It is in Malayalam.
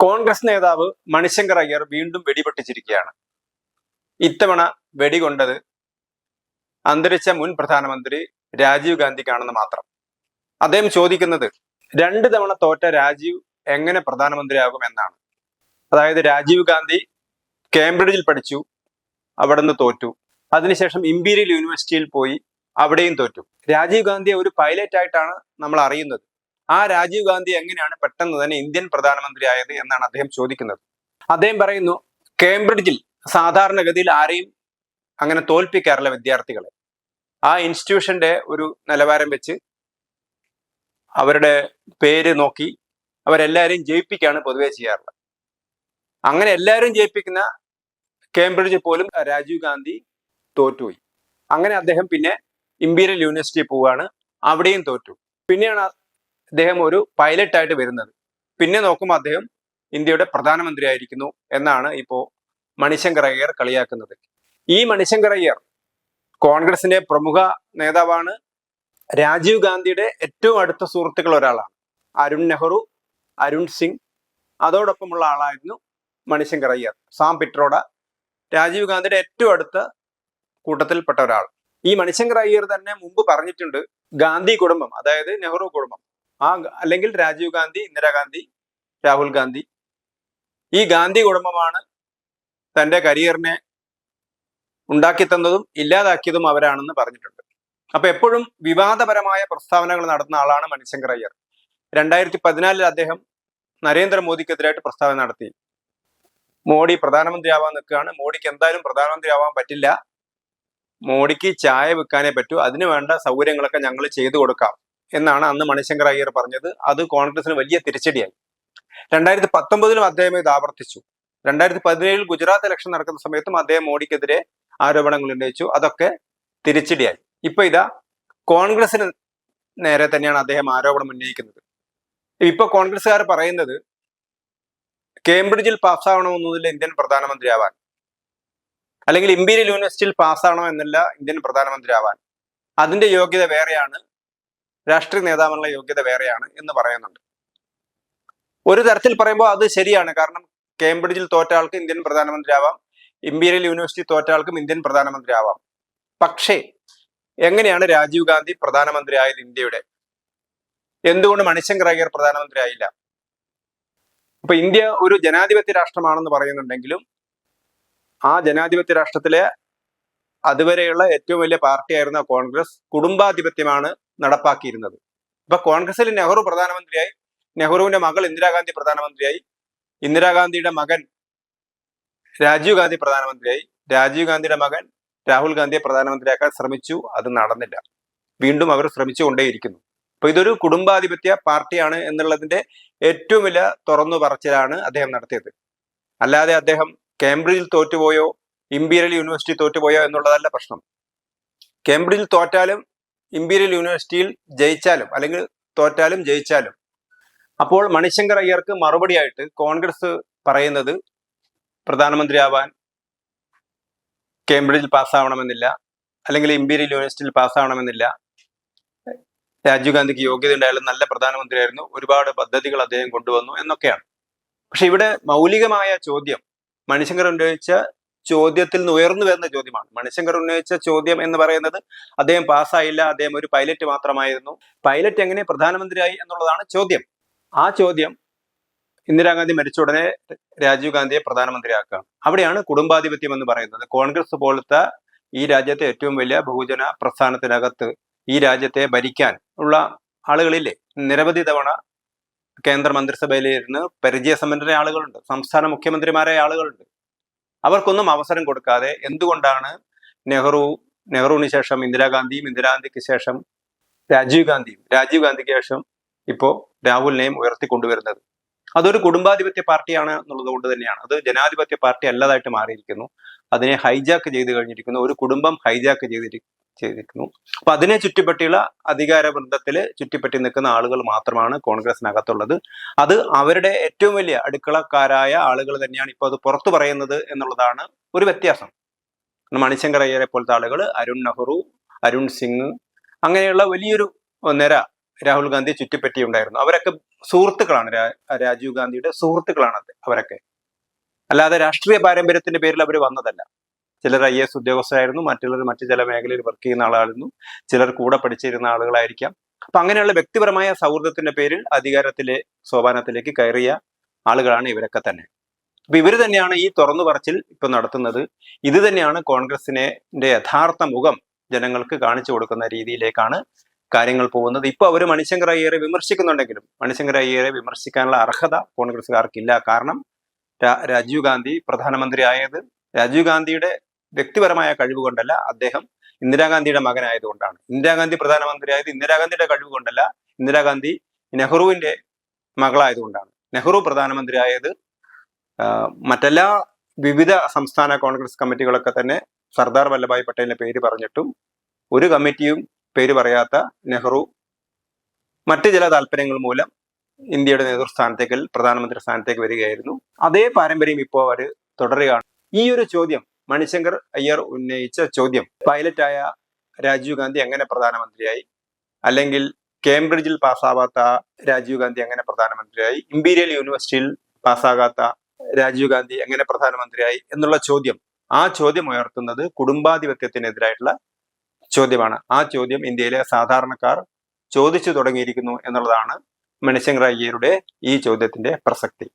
കോൺഗ്രസ് നേതാവ് മണിശങ്കർ അയ്യർ വീണ്ടും വെടിപൊട്ടിച്ചിരിക്കുകയാണ്. ഇത്തവണ വെടികൊണ്ടത് അന്തരിച്ച മുൻ പ്രധാനമന്ത്രി രാജീവ് ഗാന്ധിക്കാണെന്ന് മാത്രം. അദ്ദേഹം ചോദിക്കുന്നത് രണ്ട് തവണ തോറ്റ രാജീവ് എങ്ങനെ പ്രധാനമന്ത്രിയാകും എന്നാണ്. അതായത് രാജീവ് ഗാന്ധി കേംബ്രിഡ്ജിൽ പഠിച്ചു അവിടുന്ന് തോറ്റു. അതിനുശേഷം ഇമ്പീരിയൽ യൂണിവേഴ്സിറ്റിയിൽ പോയി അവിടെയും തോറ്റു. രാജീവ് ഗാന്ധിയെ ഒരു പൈലറ്റ് ആയിട്ടാണ് നമ്മൾ അറിയുന്നത്. ആ രാജീവ് ഗാന്ധി എങ്ങനെയാണ് പെട്ടെന്ന് തന്നെ ഇന്ത്യൻ പ്രധാനമന്ത്രി ആയത് എന്നാണ് അദ്ദേഹം ചോദിക്കുന്നത്. അദ്ദേഹം പറയുന്നു കേംബ്രിഡ്ജിൽ സാധാരണഗതിയിൽ ആരെയും അങ്ങനെ തോൽപ്പിക്കാറില്ല വിദ്യാർത്ഥികളെ. ആ ഇൻസ്റ്റിറ്റ്യൂഷന്റെ ഒരു നിലവാരം വെച്ച് അവരുടെ പേര് നോക്കി അവരെല്ലാവരെയും ജയിപ്പിക്കുകയാണ് പൊതുവെ ചെയ്യാറുള്ളത്. അങ്ങനെ എല്ലാവരും ജയിപ്പിക്കുന്ന കേംബ്രിഡ്ജ് പോലും രാജീവ് ഗാന്ധി തോറ്റുപോയി. അങ്ങനെ അദ്ദേഹം പിന്നെ ഇമ്പീരിയൽ യൂണിവേഴ്സിറ്റി പോവുകയാണ് അവിടെയും തോറ്റു. പിന്നെയാണ് അദ്ദേഹം ഒരു പൈലറ്റ് ആയിട്ട് വരുന്നത്. പിന്നെ നോക്കുമ്പോൾ അദ്ദേഹം ഇന്ത്യയുടെ പ്രധാനമന്ത്രി ആയിരിക്കുന്നു എന്നാണ് ഇപ്പോ മണിശങ്കർ അയ്യർ കളിയാക്കുന്നത്. ഈ മണിശങ്കർ അയ്യർ കോൺഗ്രസിന്റെ പ്രമുഖ നേതാവാണ്. രാജീവ് ഗാന്ധിയുടെ ഏറ്റവും അടുത്ത സുഹൃത്തുക്കൾ ഒരാളാണ്. അരുൺ നെഹ്റു അരുൺ സിംഗ്. അതോടൊപ്പമുള്ള ആളായിരുന്നു മണിശങ്കർ അയ്യർ. സാം പിട്രോഡ. രാജീവ് ഗാന്ധിയുടെ ഏറ്റവും അടുത്ത കൂട്ടത്തിൽപ്പെട്ട ഒരാൾ. ഈ മണിശങ്കർ അയ്യർ തന്നെ മുമ്പ് പറഞ്ഞിട്ടുണ്ട് ഗാന്ധി കുടുംബം അതായത് നെഹ്റു കുടുംബം. ആ അല്ലെങ്കിൽ രാജീവ് ഗാന്ധി ഇന്ദിരാഗാന്ധി രാഹുൽ ഗാന്ധി. ഈ ഗാന്ധി കുടുംബമാണ് തന്റെ കരിയറിനെ ഉണ്ടാക്കി തന്നതും ഇല്ലാതാക്കിയതും അവരാണെന്ന് പറഞ്ഞിട്ടുണ്ട്. അപ്പൊ എപ്പോഴും വിവാദപരമായ പ്രസ്താവനകൾ നടത്തുന്ന ആളാണ് മണിശങ്കർ അയ്യർ. രണ്ടായിരത്തി പതിനാലിൽ അദ്ദേഹം നരേന്ദ്രമോദിക്കെതിരായിട്ട് പ്രസ്താവന നടത്തി. മോഡി പ്രധാനമന്ത്രി ആവാൻ നിൽക്കുകയാണ്. മോഡിക്ക് എന്തായാലും പ്രധാനമന്ത്രി ആവാൻ പറ്റില്ല. മോഡിക്ക് ചായ വെക്കാനേ പറ്റൂ. അതിനു വേണ്ട സൗകര്യങ്ങളൊക്കെ ഞങ്ങൾ ചെയ്തു കൊടുക്കാം. എന്നാണ് അന്ന് മണിശങ്കർ അയ്യർ പറഞ്ഞത്. അത് കോൺഗ്രസിന് വലിയ തിരിച്ചടിയായി. രണ്ടായിരത്തി പത്തൊമ്പതിലും അദ്ദേഹം ഇത് ആവർത്തിച്ചു. രണ്ടായിരത്തി പതിനേഴിൽ ഗുജറാത്ത് ഇലക്ഷൻ നടക്കുന്ന സമയത്തും അദ്ദേഹം മോഡിക്കെതിരെ ആരോപണങ്ങൾ ഉന്നയിച്ചു. അതൊക്കെ തിരിച്ചടിയായി. ഇപ്പൊ ഇതാ കോൺഗ്രസിന് നേരെ തന്നെയാണ് അദ്ദേഹം ആരോപണം ഉന്നയിക്കുന്നത്. ഇപ്പൊ കോൺഗ്രസ്സുകാർ പറയുന്നത് കേംബ്രിഡ്ജിൽ പാസ്സാവണമെന്നതിൽ ഇന്ത്യൻ പ്രധാനമന്ത്രി ആവാൻ അല്ലെങ്കിൽ ഇമ്പീരിയൽ യൂണിവേഴ്സിറ്റിയിൽ പാസ്സാവണമെന്നില്ല ഇന്ത്യൻ പ്രധാനമന്ത്രി ആവാൻ അതിന്റെ യോഗ്യത വേറെയാണ്. രാഷ്ട്രീയ നേതാവിനുള്ള യോഗ്യത വേറെയാണ് എന്ന് പറയുന്നുണ്ട്. ഒരു തരത്തിൽ പറയുമ്പോൾ അത് ശരിയാണ്. കാരണം കേംബ്രിഡ്ജിൽ തോറ്റ ആൾക്ക് ഇന്ത്യൻ പ്രധാനമന്ത്രി ആവാം ഇമ്പീരിയൽ യൂണിവേഴ്സിറ്റി തോറ്റ ആൾക്കും ഇന്ത്യൻ പ്രധാനമന്ത്രി ആവാം പക്ഷേ എങ്ങനെയാണ് രാജീവ് ഗാന്ധി പ്രധാനമന്ത്രി ആയത് ഇന്ത്യയുടെ? എന്തുകൊണ്ട് മണിശങ്കർ അയ്യർ പ്രധാനമന്ത്രി ആയില്ല അപ്പൊ ഇന്ത്യ ഒരു ജനാധിപത്യ രാഷ്ട്രമാണെന്ന് പറയുന്നുണ്ടെങ്കിലും ആ ജനാധിപത്യ രാഷ്ട്രത്തിലെ അതുവരെയുള്ള ഏറ്റവും വലിയ പാർട്ടിയായിരുന്ന കോൺഗ്രസ് കുടുംബാധിപത്യമാണ് നടപ്പാക്കിയിരുന്നത്. ഇപ്പൊ കോൺഗ്രസിൽ നെഹ്റു പ്രധാനമന്ത്രിയായി നെഹ്റുവിന്റെ മകൾ ഇന്ദിരാഗാന്ധി പ്രധാനമന്ത്രിയായി ഇന്ദിരാഗാന്ധിയുടെ മകൻ രാജീവ് ഗാന്ധി പ്രധാനമന്ത്രിയായി രാജീവ് ഗാന്ധിയുടെ മകൻ രാഹുൽ ഗാന്ധിയെ പ്രധാനമന്ത്രിയാക്കാൻ ശ്രമിച്ചു. അത് നടന്നില്ല. വീണ്ടും അവർ ശ്രമിച്ചുകൊണ്ടേയിരിക്കുന്നു അപ്പൊ ഇതൊരു കുടുംബാധിപത്യ പാർട്ടിയാണ് എന്നുള്ളതിന്റെ ഏറ്റവും വലിയ തുറന്നു പറച്ചിലാണ് അദ്ദേഹം നടത്തിയത്. അല്ലാതെ അദ്ദേഹം കേംബ്രിഡ്ജിൽ തോറ്റുപോയോ ഇമ്പീരിയൽ യൂണിവേഴ്സിറ്റി തോറ്റുപോയോ എന്നുള്ളതല്ല പ്രശ്നം. കേംബ്രിഡ്ജിൽ തോറ്റാലും ഇംപീരിയൽ യൂണിവേഴ്സിറ്റിയിൽ ജയിച്ചാലും അല്ലെങ്കിൽ തോറ്റാലും ജയിച്ചാലും. അപ്പോൾ മണിശങ്കർ അയ്യർക്ക് മറുപടിയായിട്ട് കോൺഗ്രസ് പറയുന്നത് പ്രധാനമന്ത്രിയാവാൻ കേംബ്രിഡ്ജിൽ പാസ്സാവണമെന്നില്ല അല്ലെങ്കിൽ ഇംപീരിയൽ യൂണിവേഴ്സിറ്റിയിൽ പാസ്സാവണമെന്നില്ല. രാജീവ് ഗാന്ധിക്ക് യോഗ്യത ഉണ്ടായാലും നല്ല പ്രധാനമന്ത്രിയായിരുന്നു. ഒരുപാട് പദ്ധതികൾ അദ്ദേഹം കൊണ്ടുവന്നു എന്നൊക്കെയാണ്. പക്ഷെ ഇവിടെ മൗലികമായ ചോദ്യം. മണിശങ്കർ ഉന്നയിച്ച ചോദ്യത്തിൽ നിന്ന് ഉയർന്നു വരുന്ന ചോദ്യമാണ്. മണിശങ്കർ ഉന്നയിച്ച ചോദ്യം എന്ന് പറയുന്നത് അദ്ദേഹം പാസ്സായില്ല അദ്ദേഹം ഒരു പൈലറ്റ് മാത്രമായിരുന്നു. പൈലറ്റ് എങ്ങനെ പ്രധാനമന്ത്രിയായി എന്നുള്ളതാണ് ചോദ്യം. ആ ചോദ്യം ഇന്ദിരാഗാന്ധി മരിച്ച ഉടനെ രാജീവ് ഗാന്ധിയെ പ്രധാനമന്ത്രിയാക്കുക. അവിടെയാണ് കുടുംബാധിപത്യം എന്ന് പറയുന്നത്. കോൺഗ്രസ് പോലത്തെ ഈ രാജ്യത്തെ ഏറ്റവും വലിയ ബഹുജന പ്രസ്ഥാനത്തിനകത്ത് ഈ രാജ്യത്തെ ഭരിക്കാൻ ഉള്ള ആളുകളില്ലേ? നിരവധി തവണ കേന്ദ്ര മന്ത്രിസഭയിലിരുന്ന് പരിചയസമ്പന്നരായ ആളുകളുണ്ട്. സംസ്ഥാന മുഖ്യമന്ത്രിമാരായ ആളുകളുണ്ട്. അവർക്കൊന്നും അവസരം കൊടുക്കാതെ എന്തുകൊണ്ടാണ് നെഹ്റു നെഹ്റുവിന് ശേഷം ഇന്ദിരാഗാന്ധിയും ഇന്ദിരാഗാന്ധിക്ക് ശേഷം രാജീവ് ഗാന്ധിയും രാജീവ് ഗാന്ധിക്ക് ശേഷം ഇപ്പോൾ രാഹുലിനെയും ഉയർത്തിക്കൊണ്ടുവരുന്നത്? അതൊരു കുടുംബാധിപത്യ പാർട്ടിയാണ് എന്നുള്ളത് കൊണ്ട് തന്നെയാണ്. അത് ജനാധിപത്യ പാർട്ടി അല്ലാതായിട്ട് മാറിയിരിക്കുന്നു. അതിനെ ഹൈജാക്ക് ചെയ്ത് കഴിഞ്ഞിരിക്കുന്നു. ഒരു കുടുംബം ഹൈജാക്ക് ചെയ്തിരി ചെയ്തിരിക്കുന്നു. അപ്പൊ അതിനെ ചുറ്റിപ്പറ്റിയുള്ള അധികാര വൃന്ദത്തിൽ ചുറ്റിപ്പറ്റി നിൽക്കുന്ന ആളുകൾ മാത്രമാണ് കോൺഗ്രസിനകത്തുള്ളത്. അത് അവരുടെ ഏറ്റവും വലിയ അടുക്കളക്കാരായ ആളുകൾ തന്നെയാണ് ഇപ്പോൾ അത് പുറത്തു പറയുന്നത് എന്നുള്ളതാണ് ഒരു വ്യത്യാസം. മണിശങ്കർ അയ്യരെ പോലത്തെ ആളുകൾ അരുൺ നെഹ്റു അരുൺ സിംഗ് അങ്ങനെയുള്ള വലിയൊരു നിര രാഹുൽ ഗാന്ധി ചുറ്റിപ്പറ്റിയുണ്ടായിരുന്നു. അവരൊക്കെ സുഹൃത്തുക്കളാണ്. രാജീവ് ഗാന്ധിയുടെ സുഹൃത്തുക്കളാണ് അവരൊക്കെ. അല്ലാതെ രാഷ്ട്രീയ പാരമ്പര്യത്തിന്റെ പേരിൽ അവർ വന്നതല്ല. ചിലർ ഐ എസ് ഉദ്യോഗസ്ഥരായിരുന്നു മറ്റുള്ളവർ മറ്റു ചില മേഖലയിൽ വർക്ക് ചെയ്യുന്ന ആളായിരുന്നു ചിലർ കൂടെ പഠിച്ചിരുന്ന ആളുകളായിരിക്കാം. അപ്പൊ അങ്ങനെയുള്ള വ്യക്തിപരമായ സൗഹൃദത്തിന്റെ പേരിൽ അധികാരത്തിലെ സോപാനത്തിലേക്ക് കയറിയ ആളുകളാണ് ഇവരൊക്കെ തന്നെ. അപ്പൊ ഇവർ തന്നെയാണ് ഈ തുറന്നു പറച്ചിൽ ഇപ്പൊ നടത്തുന്നത്. ഇത് തന്നെയാണ് കോൺഗ്രസിനെ യഥാർത്ഥ മുഖം ജനങ്ങൾക്ക് കാണിച്ചു കൊടുക്കുന്ന രീതിയിലേക്കാണ് കാര്യങ്ങൾ പോകുന്നത്. ഇപ്പൊ അവർ മണിശങ്കർ അയ്യരെ വിമർശിക്കുന്നുണ്ടെങ്കിലും മണിശങ്കർ അയ്യരെ വിമർശിക്കാനുള്ള അർഹത കോൺഗ്രസ്സുകാർക്കില്ല. കാരണം രാജീവ് ഗാന്ധി പ്രധാനമന്ത്രി ആയത് രാജീവ് ഗാന്ധിയുടെ വ്യക്തിപരമായ കഴിവ് കൊണ്ടല്ല അദ്ദേഹം ഇന്ദിരാഗാന്ധിയുടെ മകനായതുകൊണ്ടാണ് ഇന്ദിരാഗാന്ധി പ്രധാനമന്ത്രിയായത് ഇന്ദിരാഗാന്ധിയുടെ കഴിവ് കൊണ്ടല്ല ഇന്ദിരാഗാന്ധി നെഹ്റുവിന്റെ മകളായതുകൊണ്ടാണ് നെഹ്റു പ്രധാനമന്ത്രിയായത് മറ്റെല്ലാ വിവിധ സംസ്ഥാന കോൺഗ്രസ് കമ്മിറ്റികളൊക്കെ തന്നെ സർദാർ വല്ലഭായ് പട്ടേലിന്റെ പേര് പറഞ്ഞിട്ടും ഒരു കമ്മിറ്റിയും പേര് പറയാത്ത നെഹ്റു മറ്റു ചില താല്പര്യങ്ങൾ മൂലം ഇന്ത്യയുടെ നേതൃസ്ഥാനത്തേക്ക് പ്രധാനമന്ത്രി സ്ഥാനത്തേക്ക് വരികയായിരുന്നു. അതേ പാരമ്പര്യം ഇപ്പോൾ അവർ തുടരുകയാണ്. ഈ ഒരു ചോദ്യം മണിശങ്കർ അയ്യർ ഉന്നയിച്ച ചോദ്യം. പൈലറ്റായ രാജീവ് ഗാന്ധി എങ്ങനെ പ്രധാനമന്ത്രിയായി? അല്ലെങ്കിൽ കേംബ്രിഡ്ജിൽ പാസ്സാവാത്ത രാജീവ് ഗാന്ധി എങ്ങനെ പ്രധാനമന്ത്രിയായി? ഇമ്പീരിയൽ യൂണിവേഴ്സിറ്റിയിൽ പാസ്സാകാത്ത രാജീവ് ഗാന്ധി എങ്ങനെ പ്രധാനമന്ത്രിയായി? എന്നുള്ള ചോദ്യം. ആ ചോദ്യം ഉയർത്തുന്നത് കുടുംബാധിപത്യത്തിനെതിരായിട്ടുള്ള ചോദ്യമാണ്. ആ ചോദ്യം ഇന്ത്യയിലെ സാധാരണക്കാർ ചോദിച്ചു തുടങ്ങിയിരിക്കുന്നു എന്നുള്ളതാണ് മണിശങ്കർ അയ്യരുടെ ഈ ചോദ്യത്തിന്റെ പ്രസക്തി.